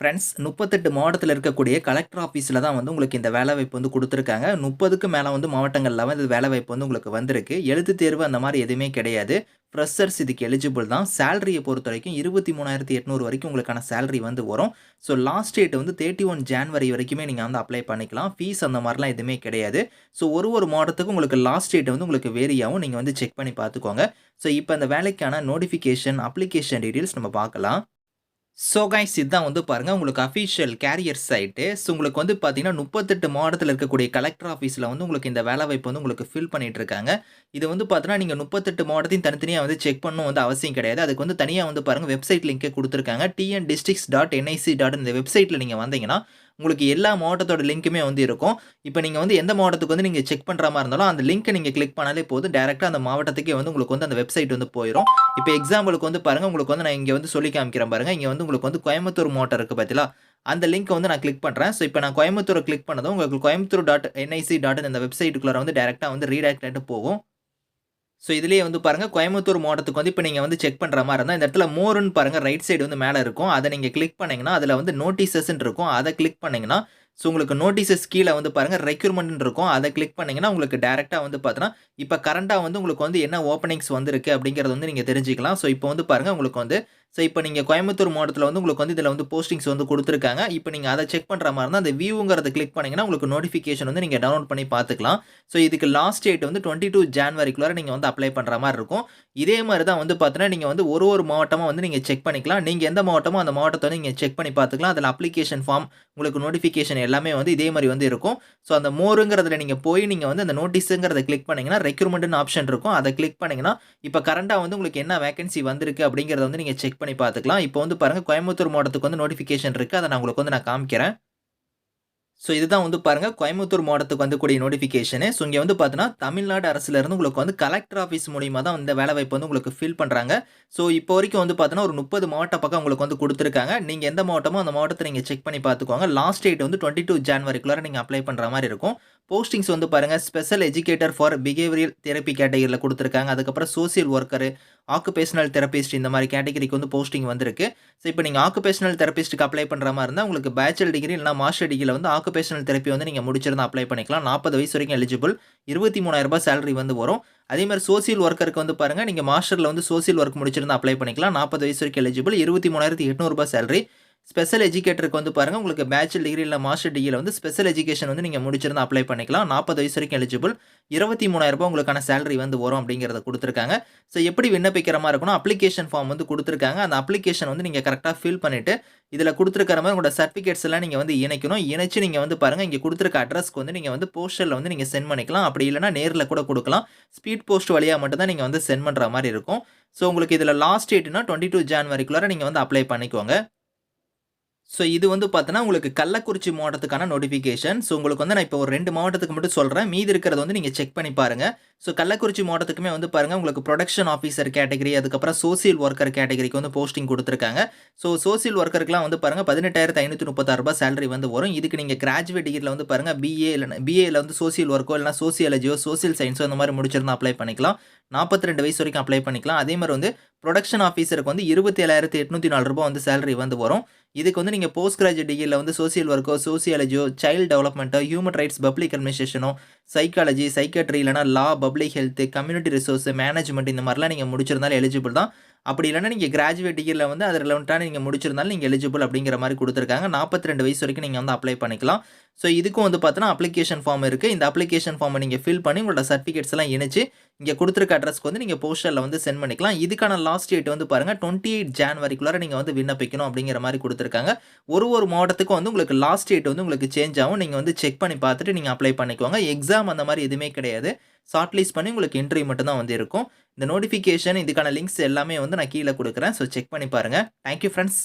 Friends முப்பத்தெட்டு மாவட்டத்தில் இருக்கக்கூடிய கலெக்டர் ஆஃபீஸில் தான் வந்து உங்களுக்கு இந்த வேலைவாய்ப்பு வந்து கொடுத்துருக்காங்க. முப்பதுக்கு மேலே வந்து மாவட்டங்களில் வந்து இந்த வேலைவாய்ப்பு வந்து உங்களுக்கு வந்திருக்கு. எழுத்து தேர்வு அந்த மாதிரி எதுவுமே கிடையாது. ஃப்ரெஷர்ஸ் இதுக்கு எலிஜிபிள் தான். சேலரியை பொறுத்த வரைக்கும் இருபத்தி மூணாயிரத்தி எட்நூறு வரைக்கும் உங்களுக்கான சேலரி வந்து வரும். ஸோ லாஸ்ட் டேட் வந்து தேர்ட்டி ஒன் ஜான்வரி வரைக்குமே நீங்கள் வந்து அப்ளை பண்ணிக்கலாம். ஃபீஸ் அந்த மாதிரிலாம் எதுவுமே கிடையாது. ஸோ ஒரு ஒரு மாவட்டத்துக்கும் உங்களுக்கு லாஸ்ட் டேட் வந்து உங்களுக்கு வேரியாகவும் நீங்கள் வந்து செக் பண்ணி பார்த்துக்கோங்க. ஸோ இப்போ அந்த வேலைக்கான நோட்டிஃபிகேஷன் அப்ளிகேஷன் டீட்டெயில்ஸ் நம்ம பார்க்கலாம். ஸோ கைஸ் இதுதான் வந்து பாருங்கள் உங்களுக்கு அஃபிஷியல் கேரியர் சைட்டு ஸோ உங்களுக்கு வந்து பார்த்தீங்கன்னா முப்பத்தெட்டு மாவட்டத்தில் இருக்கக்கூடிய கலெக்டர் ஆஃபீஸில் வந்து உங்களுக்கு இந்த வேலை வாய்ப்பு வந்து உங்களுக்கு ஃபில் பண்ணிட்டு இருக்காங்க. இது வந்து பார்த்தீங்கன்னா நீங்கள் முப்பத்தெட்டு மாவட்டத்தையும் தனித்தனியாக வந்து செக் பண்ணணும் வந்து அவசியம் கிடையாது. அதுக்கு வந்து தனியாக வந்து பாருங்கள் வெப்சைட் லிங்க்கே கொடுத்துருக்காங்க. TN districts dot NIC dot இந்த வெப்சைட்டில் நீங்கள் வந்தீங்கன்னா உங்களுக்கு எல்லா மாவட்டத்தோட லிங்க்குமே வந்து இருக்கும். இப்போ நீங்கள் வந்து எந்த மாவட்டத்துக்கு வந்து நீங்கள் செக் பண்ணுற மாதிரி இருந்தாலும் அந்த லிங்க்கை நீங்கள் கிளிக் பண்ணாலே போதும். டேரெக்டாக அந்த மாவட்டத்துக்கே வந்து உங்களுக்கு வந்து அந்த வெப்சைட் வந்து போயிடும் இப்போ எக்ஸாம்பிளுக்கு வந்து பாருங்கள் உங்களுக்கு வந்து நான் இங்கே வந்து சொல்லி காமிக்கிறேன் பாருங்கள் இங்கே வந்து உங்களுக்கு வந்து கோயம்புத்தூர் மாவட்டம் இருக்குது பார்த்தீங்களா அந்த லிங்க்கை வந்து நான் கிளிக் பண்ணுறேன் ஸோ இப்போ நான் கோயம்புத்தூரை கிளிக் பண்ணதும் உங்களுக்கு கோயம்புத்தூர் டாட் என்ஐசி டாட் இந்த வெப்சைட்டுக்குள்ளே வந்து டேரெக்டாக வந்து ரீடாக்ட் ஆகிட்டு போகும். ஸோ இதுலேயே வந்து பாருங்கள் கோயம்புத்தூர் மாவட்டத்துக்கு வந்து இப்போ நீங்கள் வந்து செக் பண்ணுற மாதிரி இருந்தால் இந்த இடத்துல மோருன்னு பாருங்கள் ரைட் சைடு வந்து மேலே இருக்கும். அதை நீங்கள் கிளிக் பண்ணிங்கன்னா அதில் வந்து நோட்டீசஸ்ன்னு இருக்கும். அதை கிளிக் பண்ணிங்கன்னா ஸோ உங்களுக்கு நோட்டீசஸ் கீழே வந்து பாருங்கள் ரெக்யூர்மெண்ட் இருக்கும். அதை கிளிக் பண்ணிங்கன்னா உங்களுக்கு டேரெக்டாக வந்து பார்த்தீங்கன்னா இப்போ கரண்ட்டாக வந்து உங்களுக்கு வந்து என்ன ஓப்பனிங்ஸ் வந்திருக்கு அப்படிங்கிறது வந்து நீங்கள் தெரிஞ்சுக்கலாம். ஸோ இப்போ வந்து பாருங்கள் உங்களுக்கு வந்து ஸோ இப்போ நீங்கள் கோயம்புத்தூர் மாவட்டத்தில் வந்து உங்களுக்கு வந்து இதில் வந்து போஸ்டிங்ஸ் வந்து கொடுத்துருக்காங்க. இப்போ நீங்கள் அதை செக் பண்ணுற மாதிரி இருந்தால் அந்த வியூங்கிறத கிளிக் பண்ணிங்கன்னா உங்களுக்கு நோட்டிஃபிகேஷன் வந்து நீங்கள் டவுன்லோட் பண்ணி பார்த்துக்கலாம். ஸோ இதுக்கு லாஸ்ட் டேட் வந்து டுவெண்ட்டி டூ ஜான்வரிக்குள்ளே நீங்கள் வந்து அப்ளை பண்ணுற மாதிரி இருக்கும். இதே மாதிரி தான் வந்து பார்த்தீங்கன்னா நீங்கள் வந்து ஒரு ஒரு மாவட்டமாக வந்து நீங்கள் செக் பண்ணிக்கலாம். நீங்கள் எந்த மாவட்டமோ அந்த மாவட்டத்தை வந்து நீங்கள் செக் பண்ணி பார்த்துக்கலாம். அதில் அப்ளிகேஷன் ஃபார்ம் உங்களுக்கு நோட்டிஃபிகேஷன் எல்லாமே வந்து இதே மாதிரி வந்து இருக்கும். ஸோ அந்த மோருங்கிறதுல நீங்கள் போய் நீங்கள் வந்து அந்த நோட்டீஸுங்கிறத கிளிக் பண்ணிங்கன்னா ரெக்ரூட்மெண்ட்னு ஆப்ஷன் இருக்கும். அதை கிளிக் பண்ணிங்கன்னா இப்போ கரண்ட்டாக வந்து உங்களுக்கு என்ன வேகன்சி வந்திருக்கு அப்படிங்கிறத வந்து நீங்கள் செக் பண்ணி பார்த்துக்கலாம். இப்போ வந்து பாருங்கள் கோயம்புத்தூர் மாவட்டத்துக்கு வந்து நோட்டிஃபிகேஷன் இருக்குது அதை நான் உங்களுக்கு வந்து நான் காமிக்கிறேன். ஸோ இதுதான் வந்து பாருங்கள் கோயம்புத்தூர் மாவட்டத்துக்கு வந்துக்கூடிய நோட்டிஃபிகேஷனு ஸோ இங்கே வந்து பார்த்தீங்கன்னா தமிழ்நாடு அரசுலேருந்து உங்களுக்கு வந்து கலெக்டர் ஆஃபீஸ் மூலியமாக தான் இந்த வேலை வாய்ப்பு வந்து உங்களுக்கு ஃபில் பண்ணுறாங்க ஸோ இப்போ வரைக்கும் வந்து பார்த்தீங்கன்னா ஒரு முப்பது மாவட்ட பக்கம் உங்களுக்கு வந்து கொடுத்துருக்காங்க. நீங்கள் எந்த மாவட்டமோ அந்த மாவட்டத்தை நீங்கள் செக் பண்ணி பார்த்துக்கோங்க லாஸ்ட் டேட் வந்து டுவெண்ட்டி டூ ஜான்வரிக்குள்ளார நீங்கள் அப்ளை பண்ணுற மாதிரி இருக்கும். போஸ்டிங்ஸ் வந்து பாருங்கள் special educator for behavioural therapy கேட்டகரியில் கொடுத்துருக்காங்க. அதுக்கப்புறம் சோசியல் ஒர்க்கர் ஆக்குபேஷனல் தெரபிஸ்ட் இந்த மாதிரி கேட்டகரிக்கு வந்து போஸ்டிங் வந்திருக்கு. ஸோ இப்போ நீங்கள் ஆக்குபேஷனல் தெரப்பிஸ்ட்டுக்கு அப்ளை பண்ணுற மாதிரி இருந்தால் உங்களுக்கு பேச்சுலர் டிகிரி இல்லைனா மாஸ்டர் டிகிரியில் வந்து ஆக்குபேஷனல் தெரப்பி வந்து நீங்கள் முடிச்சிருந்தா அப்ளை பண்ணிக்கலாம். நாற்பது வயசு வரைக்கும் எலிஜிபிள் இருபத்தி மூணாயிரரூபா சேலரி வந்து வரும். அதே மாதிரி சோசியல் ஒர்க்கருக்கு வந்து பாருங்கள் நீங்கள் மாஸ்டரில் வந்து சோசியல் ஒர்க் முடிச்சிருந்தா அப்ளை பண்ணிக்கலாம். நாற்பது வயசு வரைக்கும் எலிஜிபிள் இருபத்தி மூணாயிரத்தி எட்நூறுபா சேலரி ஸ்பெஷல் எஜுகேட்டருக்கு வந்து பாருங்கள் உங்களுக்கு பேச்சுலர் டிகிரி இல்லை மாஸ்டர் டிகிரியில் வந்து ஸ்பெஷல் எஜுகேஷன் வந்து நீங்கள் முடிச்சிருந்தா அப்ளை பண்ணிக்கலாம். நாற்பது வயசு வரைக்கும் எலிஜிபிள் இருபத்தி மூணாயிரரூபா உங்களுக்கான சேலரி வந்து வரும் அப்படிங்கிறத கொடுத்துருக்காங்க. ஸோ எப்படி விண்ணப்பிக்கிற மாதிரி இருக்கணும்? அப்ளிகேஷன் ஃபார்ம் வந்து கொடுத்துருக்காங்க. அந்த அப்ளிகேஷன் வந்து நீங்கள் கரெக்டாக ஃபில் பண்ணிவிட்டு இதில் கொடுத்துருக்கிற மாதிரி உங்களோட சர்டிஃபிகேட்ஸ் எல்லாம் நீங்கள் வந்து இணைக்கணும். இணைச்சு நீங்கள் வந்து பாருங்கள் இங்கே கொடுத்துருக்க அட்ரஸ்க்கு வந்து நீங்கள் வந்து போஸ்டரில் வந்து நீங்கள் சென்ட் பண்ணிக்கலாம். அப்படி இல்லைனா நேரில் கூட கொடுக்கலாம். ஸ்பீட் போஸ்ட் வழியாக மட்டும் தான் நீங்கள் வந்து சென்ட் பண்ணுற மாதிரி இருக்கும். ஸோ உங்களுக்கு இதில் லாஸ்ட் டேட்னா டுவெண்ட்டி டூ ஜான்வரிக்குள்ளார நீங்கள் வந்து அப்ளை பண்ணிக்கோங்க. ஸோ இது வந்து பார்த்தீங்கன்னா உங்களுக்கு கள்ளக்குறிச்சி மாவட்டத்துக்கான நோட்டிஃபிகேஷன் ஸோ உங்களுக்கு வந்து நான் இப்போ ஒரு ரெண்டு மாவட்டத்துக்கு மட்டும் சொல்கிறேன் மீதி இருக்கிறத வந்து நீங்கள் செக் பண்ணி பாருங்கள் ஸோ கள்ளக்குறிச்சி மாவட்டத்துக்குமே வந்து பாருங்கள் உங்களுக்கு ப்ரொடக்ஷன் ஆஃபீஸர் கேட்டகரி அதுக்கப்புறம் சோசியல் ஒர்க்கர் கேட்டகரிக்கு வந்து போஸ்டிங் கொடுத்துருக்காங்க. ஸோ சோசியல் ஒர்க்கருக்குலாம் வந்து பாருங்கள் பதினெட்டாயிரத்து ஐநூற்றி முப்பத்தாறு ரூபாய் சேலரி வந்து வரும். இதுக்கு நீங்கள் கிராஜுவேட் டிகிரியில் வந்து பாருங்கள் பிஏ இல்லைனா பிஏயில் வந்து சோசியல் ஒர்க்கோ இல்லைனா சோசியாலஜியோ சோசியல் சயின்ஸோ அந்த மாதிரி முடிச்சிருந்தா அப்ளை பண்ணிக்கலாம். நாற்பத்தி ரெண்டு வயசு வரைக்கும் அப்ளை பண்ணிக்கலாம். அதே மாதிரி வந்து ப்ரொடக்ஷன் ஆஃபீஸருக்கு வந்து இருபத்தி ஏழாயிரத்து எட்நூற்றி நாலு ரூபா வந்து சேலரி வந்து வரும். இதுக்கு வந்து நீங்கள் போஸ்ட் கிராஜுவேட் டிகிரியில் வந்து சோசியல் ஒர்க்கோ சோசியாலஜியோ சைல்டு டெவலப்மெண்ட்டோ ஹியூமன் ரைட்ஸ் பப்ளிக் அட்மினிஸ்ட்ரேஷனோ சைக்காலஜி சைக்கட்ரி இல்லைனா law public health community resource management இந்த மாதிரிலாம் நீங்கள் முடிச்சிருந்தாலும் எலிஜிபிள் தான். அப்படி இல்லைனா நீங்கள் கிராஜுவேட் டிகிரியில் வந்து அது ரிலவெண்ட்டான நீங்கள் முடிச்சிருந்தாலும் நீங்கள் எலிஜிபிள் அப்படிங்கிற மாதிரி கொடுத்துருக்காங்க. நாற்பத்தி ரெண்டு வயசு வரைக்கும் நீங்கள் வந்து அப்ளை பண்ணிக்கலாம். ஸோ இதுக்கும் வந்து பார்த்தோன்னா அப்ளிகேஷன் ஃபார்ம் இருக்குது இந்த அப்ளிகேஷன் ஃபார்மை நீங்கள் ஃபில் பண்ணி உங்களோட சர்டிஃபிகேட்ஸ் எல்லாம் இணைச்சு இங்கே கொடுத்துருக்க அட்ரஸ்க்கு வந்து நீங்கள் போஸ்டரில் வந்து சென்ட் பண்ணிக்கலாம். இதுக்கான லாஸ்ட் டேட் வந்து பாருங்கள் டுவெண்ட்டி எயிட் ஜான்வரிக்குள்ளார நீங்கள் வந்து விண்ணப்பிக்கணும் அப்படிங்கிற மாதிரி கொடுத்துருக்காங்க. ஒரு ஒரு மாவட்டத்துக்கும் வந்து உங்களுக்கு லாஸ்ட் டேட் வந்து உங்களுக்கு சேஞ்ச் ஆகும். நீங்கள் வந்து செக் பண்ணி பார்த்துட்டு நீங்கள் அப்ளை பண்ணிக்கோங்க. எக்ஸாம் அந்த மாதிரி எதுவுமே கிடையாது. ஷார்ட்லிஸ்ட் பண்ணி உங்களுக்கு இன்டர்வியூ மட்டும் தான் வந்து இருக்கும். இந்த நோட்டிஃபிகேஷன் இதுக்கான லிங்க்ஸ் எல்லாமே வந்து நான் கீழே கொடுக்குறேன். ஸோ செக் பண்ணி பாருங்கள் தேங்க்யூ ஃப்ரெண்ட்ஸ்